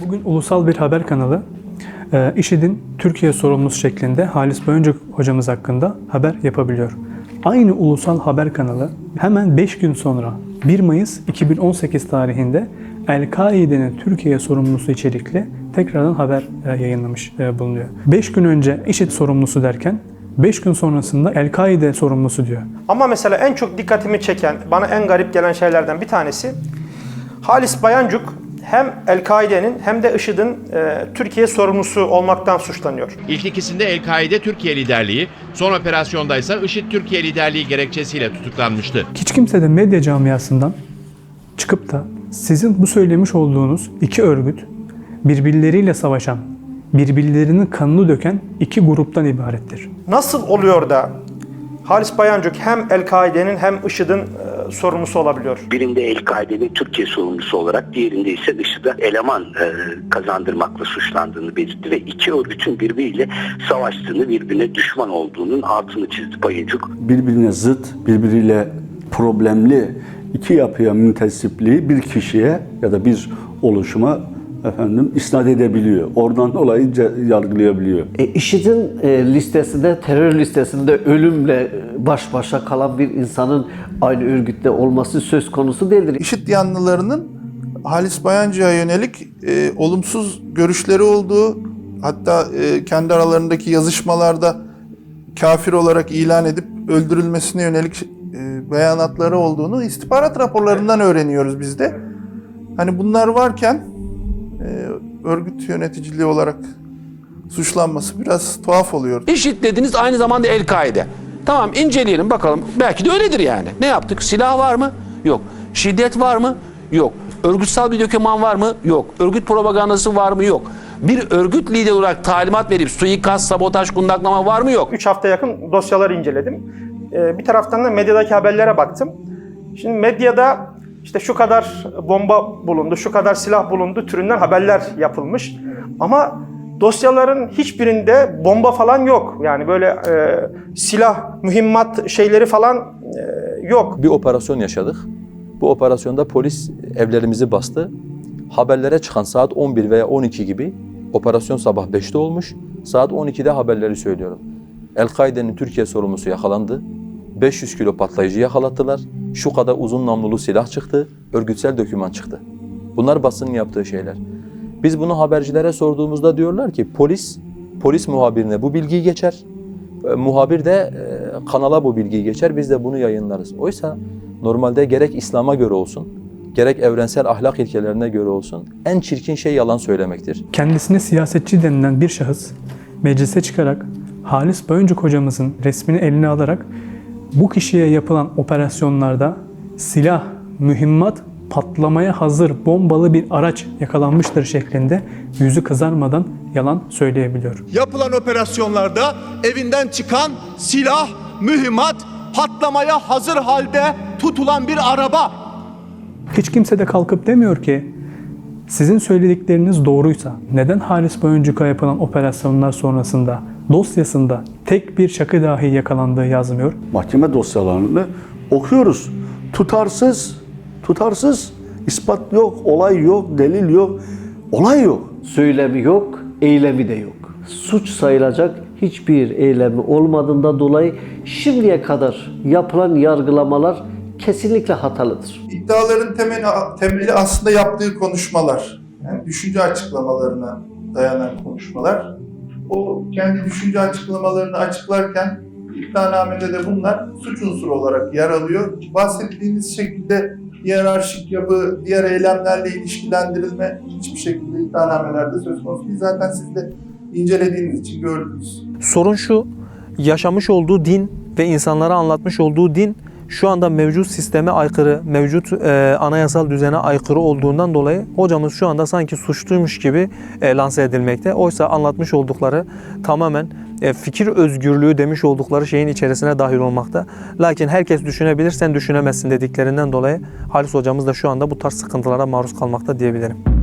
Bugün ulusal bir haber kanalı e, IŞİD'in Türkiye sorumlusu şeklinde Halis Boyancı hocamız hakkında haber yapabiliyor. Aynı ulusal haber kanalı hemen 5 gün sonra 1 Mayıs 2018 tarihinde El-Kaide'nin Türkiye sorumlusu içerikli tekrardan haber e, yayınlamış e, bulunuyor. 5 gün önce IŞİD sorumlusu derken 5 gün sonrasında El-Kaide sorumlusu diyor. Ama mesela en çok dikkatimi çeken, bana en garip gelen şeylerden bir tanesi Halis Bayancuk hem El-Kaide'nin hem de IŞİD'in e, Türkiye sorumlusu olmaktan suçlanıyor. İlk ikisinde El-Kaide Türkiye liderliği, son operasyonda ise IŞİD Türkiye liderliği gerekçesiyle tutuklanmıştı. Hiç kimse de medya camiasından çıkıp da sizin bu söylemiş olduğunuz iki örgüt birbirleriyle savaşan, birbirlerinin kanını döken iki gruptan ibarettir. Nasıl oluyor da Halis Bayancuk hem El-Kaide'nin hem IŞİD'in e, sorumlusu olabiliyor? Birinde El-Kaide'nin Türkiye sorumlusu olarak, diğerinde ise IŞİD'e eleman e, kazandırmakla suçlandığını belirtti ve iki örgütün birbiriyle savaştığını, birbirine düşman olduğunun altını çizdi Bayıncuk. birbirine zıt, birbiriyle problemli iki yapıya müntesipliği bir kişiye ya da bir oluşuma efendim isnat edebiliyor. Oradan dolayı yargılayabiliyor. E, IŞİD'in e, listesinde, terör listesinde ölümle baş başa kalan bir insanın aynı örgütte olması söz konusu değildir. IŞİD yanlılarının Halis Bayancı'ya yönelik e, olumsuz görüşleri olduğu, hatta e, kendi aralarındaki yazışmalarda kafir olarak ilan edip öldürülmesine yönelik e, beyanatları olduğunu istihbarat raporlarından öğreniyoruz biz de. Hani bunlar varken e, örgüt yöneticiliği olarak suçlanması biraz tuhaf oluyor. IŞİD dediniz aynı zamanda El-Kaide. Tamam inceleyelim bakalım. Belki de öyledir yani. Ne yaptık? Silah var mı? Yok. Şiddet var mı? Yok. Örgütsel bir döküman var mı? Yok. Örgüt propagandası var mı? Yok. Bir örgüt lideri olarak talimat verip suikast, sabotaj, kundaklama var mı? Yok. 3 hafta yakın dosyaları inceledim. E, bir taraftan da medyadaki haberlere baktım. Şimdi medyada işte şu kadar bomba bulundu, şu kadar silah bulundu türünden haberler yapılmış. Ama dosyaların hiçbirinde bomba falan yok. Yani böyle e, silah, mühimmat şeyleri falan e, yok. bir operasyon yaşadık. Bu operasyonda polis evlerimizi bastı. Haberlere çıkan saat 11 veya 12 gibi operasyon sabah 5'te olmuş. Saat 12'de haberleri söylüyorum. El-Kaide'nin Türkiye sorumlusu yakalandı. 500 kilo patlayıcı yakalattılar. Şu kadar uzun namlulu silah çıktı. Örgütsel döküman çıktı. Bunlar basının yaptığı şeyler. Biz bunu habercilere sorduğumuzda diyorlar ki polis polis muhabirine bu bilgiyi geçer. E, muhabir de e, kanala bu bilgiyi geçer. Biz de bunu yayınlarız. Oysa normalde gerek İslam'a göre olsun, gerek evrensel ahlak ilkelerine göre olsun en çirkin şey yalan söylemektir. Kendisine siyasetçi denilen bir şahıs meclise çıkarak Halis Boyancık hocamızın resmini eline alarak bu kişiye yapılan operasyonlarda silah, mühimmat, patlamaya hazır bombalı bir araç yakalanmıştır şeklinde yüzü kızarmadan yalan söyleyebiliyor. yapılan operasyonlarda evinden çıkan silah, mühimmat, patlamaya hazır halde tutulan bir araba. Hiç kimse de kalkıp demiyor ki sizin söyledikleriniz doğruysa neden Halis Boyancık'a yapılan operasyonlar sonrasında dosyasında tek bir şakı dahi yakalandığı yazmıyor? Mahkeme dosyalarını okuyoruz. Tutarsız, tutarsız, ispat yok, olay yok, delil yok, olay yok. Söylemi yok, eylemi de yok. Suç sayılacak hiçbir eylemi olmadığından dolayı şimdiye kadar yapılan yargılamalar kesinlikle hatalıdır. İddiaların temeli, temeli aslında yaptığı konuşmalar. Yani düşünce açıklamalarına dayanan konuşmalar. O kendi düşünce açıklamalarını açıklarken iddianamede de bunlar suç unsuru olarak yer alıyor. Bahsettiğiniz şekilde hiyerarşik yapı, diğer eylemlerle ilişkilendirilme hiçbir şekilde iddianamelerde söz konusu değil. Zaten siz de incelediğiniz için gördünüz. Sorun şu, yaşamış olduğu din ve insanlara anlatmış olduğu din şu anda mevcut sisteme aykırı, mevcut e, anayasal düzene aykırı olduğundan dolayı hocamız şu anda sanki suçluymuş gibi e, lanse edilmekte. Oysa anlatmış oldukları tamamen e, fikir özgürlüğü demiş oldukları şeyin içerisine dahil olmakta. Lakin herkes düşünebilir, sen düşünemezsin dediklerinden dolayı Halis hocamız da şu anda bu tarz sıkıntılara maruz kalmakta diyebilirim.